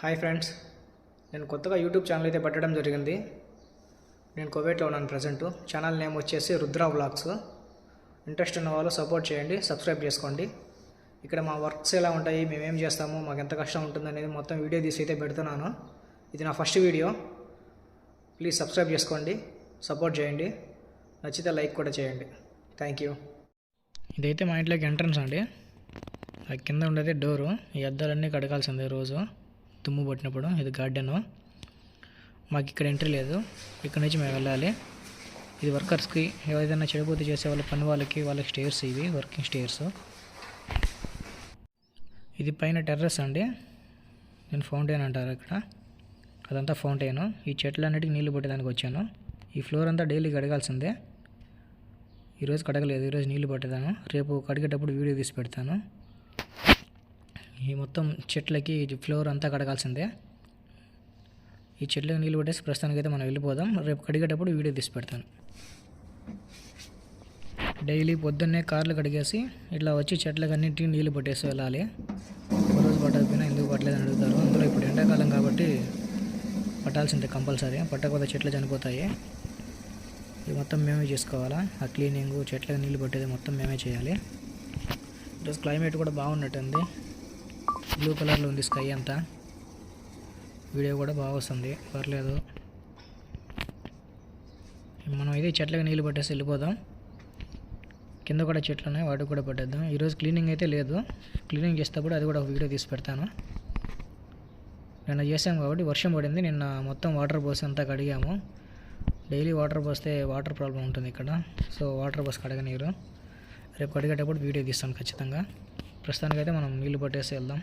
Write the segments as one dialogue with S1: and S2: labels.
S1: Hi friends నేను కొత్తగా YouTube channel అయితే పెట్టడం జరిగింది. నేను కోవేట్లో ఉన్నాను ప్రజెంట్. ఛానల్ నేమ్ వచ్చేసి రుద్ర వ్లాగ్స్. ఇంట్రెస్ట్ ఉన్న వాళ్ళు సపోర్ట్ చేయండి సబ్స్క్రైబ్ చేసుకోండి. ఇక్కడ మా వర్క్స్ ఎలా ఉంటాయి మేమేం చేస్తాము మాకు ఎంత కష్టం ఉంటుంది అనేది మొత్తం వీడియో తీసి అయితే పెడుతున్నాను. ఇది నా ఫస్ట్ వీడియో. ప్లీజ్ సబ్స్క్రైబ్ చేసుకోండి సపోర్ట్ చేయండి. నచ్చితే లైక్ కూడా చేయండి. Thank you. ఇదైతే మా ఇంట్లోకి ఎంట్రన్స్ అండి. కింద ఉండేది డోరు. ఈ అద్దాలన్నీ కడగాల్సిందే రోజు. తుమ్ము పట్టినప్పుడు ఇది గార్డెను. మాకు ఇక్కడ ఎంట్రీ లేదు. ఇక్కడ నుంచి మేము వెళ్ళాలి. ఇది వర్కర్స్కి ఏదైనా చెడిపోతే చేసే వాళ్ళ పని వాళ్ళకి వాళ్ళకి స్టేర్స్ ఇవి వర్కింగ్ స్టేర్స్. ఇది పైన టెర్రస్ అండి. నేను ఫౌంటైన్ అంటారు ఇక్కడ. అదంతా ఫౌంటైన్. ఈ చెట్లన్నిటికీ నీళ్ళు పట్టేదానికి వచ్చాను. ఈ ఫ్లోర్ అంతా డైలీ కడగాల్సిందే. ఈరోజు కడగలేదు. ఈరోజు నీళ్ళు పట్టేదాను. రేపు కడిగేటప్పుడు వీడియో తీసి పెడతాను. ఈ మొత్తం చెట్లకి ఫ్లోర్ అంతా కడగాల్సిందే. ఈ చెట్లకు నీళ్ళు పట్టేసి ప్రస్తుతానికి అయితే మనం వెళ్ళిపోదాం. రేపు కడిగేటప్పుడు వీడియో తీసి పెడతాను. డైలీ పొద్దున్నే కార్లు కడిగేసి ఇట్లా వచ్చి చెట్లకు అన్నింటికి నీళ్ళు పట్టేసి వెళ్ళాలి. రోజు పట్టకపోయినా ఎందుకు పట్టలేదని అడుగుతారు. అందులో ఇప్పుడు ఎండాకాలం కాబట్టి పట్టాల్సిందే కంపల్సరీ. పట్టకపోతే చెట్లు చనిపోతాయి. ఇది మొత్తం మేమే చేసుకోవాలా? ఆ క్లీనింగ్ చెట్లకు నీళ్ళు పట్టేది మొత్తం మేమే చేయాలి. ఈరోజు క్లైమేట్ కూడా బాగున్నట్టుంది. బ్లూ కలర్లో ఉంది స్కై అంతా. వీడియో కూడా బాగా వస్తుంది. పర్లేదు. మనం అయితే చెట్లకు నీళ్ళు పట్టేసి వెళ్ళిపోదాం. కింద కూడా చెట్లు ఉన్నాయి వాటికి కూడా పట్టేద్దాం. ఈరోజు క్లీనింగ్ అయితే లేదు. క్లీనింగ్ చేసేటప్పుడు అది కూడా ఒక వీడియో తీసి పెడతాను. నిన్న చేసాం కాబట్టి వర్షం పడింది. నిన్న మొత్తం వాటర్ పోసి అంతా కడిగాము. డైలీ వాటర్ పోస్తే వాటర్ ప్రాబ్లం ఉంటుంది ఇక్కడ. సో వాటర్ పోసి కడగనీరు. రేపు కడిగేటప్పుడు వీడియో తీస్తాను ఖచ్చితంగా. ప్రస్తుతానికైతే మనం నీళ్ళు పట్టేసి వెళ్దాం.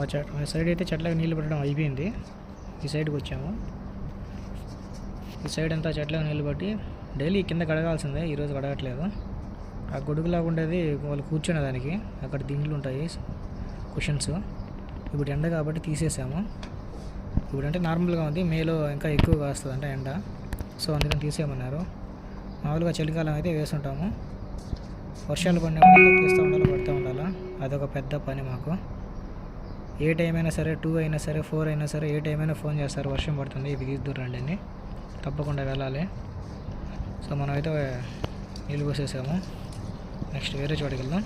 S1: ఆ చెట్ ఆ సైడ్ అయితే చెట్లకు నీళ్ళు పెట్టడం అయిపోయింది. ఈ సైడ్కి వచ్చాము. ఈ సైడ్ అంతా చెట్లకు నీళ్ళు పట్టి డైలీ కింద కడగాల్సిందే ఈరోజు కడగట్లేదు. ఆ గొడుగులాగా ఉండేది వాళ్ళు కూర్చునే దానికి అక్కడ దిండ్లు ఉంటాయి కుషన్స్ ఇప్పుడు ఎండ కాబట్టి తీసేసాము. ఇప్పుడు అంటే నార్మల్గా ఉంది మేలో ఇంకా ఎక్కువగా వస్తుంది అంటే ఎండ. సో అందుకని తీసేయమన్నారు. మామూలుగా చలికాలం అయితే వేస్తుంటాము వర్షాలు పడినప్పుడు తీస్తూ ఉండాలి పడుతూ ఉండాలి? అదొక పెద్ద పని మాకు. ఏ టైం అయినా సరే టూ అయినా సరే ఫోర్ అయినా సరే ఏ టైం అయినా ఫోన్ చేస్తారు. వర్షం పడుతుంది ఇవి తీద్దురండి అని తప్పకుండా వెళ్ళాలి. సో మనమైతే నీళ్ళు పోసేసాము. నెక్స్ట్ వేరే చోటుకి వెళ్దాం.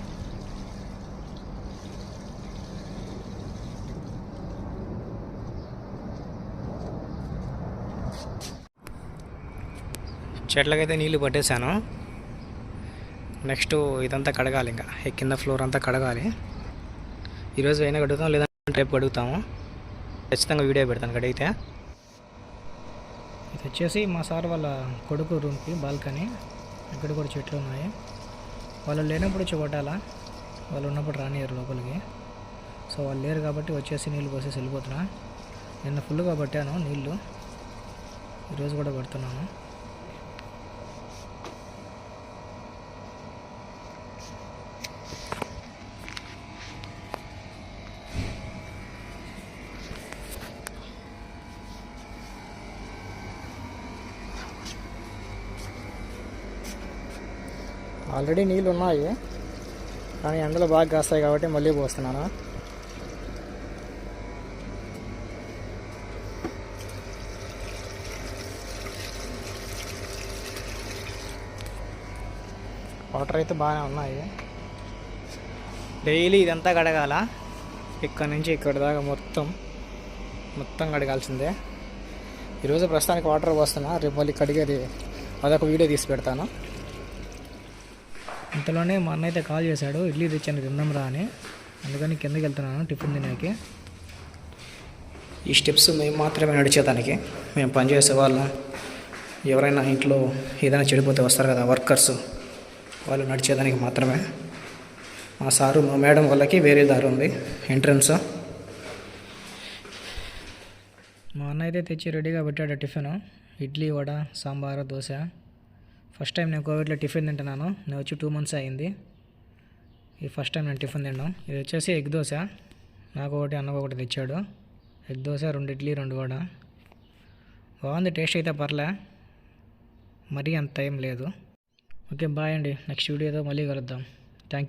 S1: చెట్లకైతే నీళ్ళు పట్టేశాను. నెక్స్ట్ ఇదంతా కడగాలి ఇంకా. కింద ఫ్లోర్ అంతా కడగాలి. ఈరోజు అయినా కడుగుతాం లేదా రేపు అడుగుతాము ఖచ్చితంగా వీడియో పెడతాను కడిగితే ఇది వచ్చేసి మా సార్ వాళ్ళ కొడుకు రూమ్కి బాల్కనీ. ఇక్కడ కూడా చెట్లు ఉన్నాయి. వాళ్ళు లేనప్పుడు వచ్చి వాళ్ళు ఉన్నప్పుడు రానియరు లోపలికి. సో వాళ్ళు లేరు కాబట్టి వచ్చేసి నీళ్ళు పోసేసి వెళ్ళిపోతున్నా. నిన్న ఫుల్గా పట్టాను నీళ్ళు. ఈరోజు కూడా పడుతున్నాను. ఆల్రెడీ నీళ్ళు ఉన్నాయి కానీ ఎండలు బాగా కాస్తాయి కాబట్టి మళ్ళీ పోస్తున్నాను. వాటర్ అయితే బాగానే ఉన్నాయి. డైలీ ఇదంతా కడగాల? ఇక్కడ నుంచి ఇక్కడ దాకా మొత్తం మొత్తం కడగాల్సిందే. ఈరోజు ప్రస్తుతానికి వాటర్ పోస్తున్నా రేపు మళ్ళీ కడిగేది అదొక వీడియో తీసి పెడతాను. ఇంతలోనే మా అన్న అయితే కాల్ చేశాడు ఇడ్లీ తెచ్చాను తిందాం రా అని. అందుకని కిందకి వెళ్తున్నాను టిఫిన్ తినేకి. ఈ స్టెప్స్ మేము మాత్రమే నడిచేదానికి. మేము పనిచేసే వాళ్ళం. ఎవరైనా ఇంట్లో ఏదైనా చెడిపోతే వస్తారు కదా వర్కర్స్. వాళ్ళు నడిచేదానికి మాత్రమే. మా సారు మా మేడం వాళ్ళకి వేరే దారి ఉంది ఎంట్రన్స్. మా అన్న అయితే తెచ్చి రెడీగా పెట్టాడు tiffin. Idli vada sambar dosa. First time నేను కోవిడ్లో టిఫిన్ తింటున్నాను. నేను వచ్చి టూ మంత్స్ అయింది ఈ ఫస్ట్ టైం నేను టిఫిన్ తిన్నాం ఇది వచ్చేసి ఎగ్ దోశ. నాకు ఒకటి అన్నకు ఒకటి తెచ్చాడు. ఎగ్ దోశ రెండు ఇడ్లీ రెండు వడ. బాగుంది టేస్ట్ అయితే పర్లే. మరీ అంత టైం లేదు. ఓకే బాయ్ అండి. నెక్స్ట్ వీడియోతో మళ్ళీ కలుద్దాం.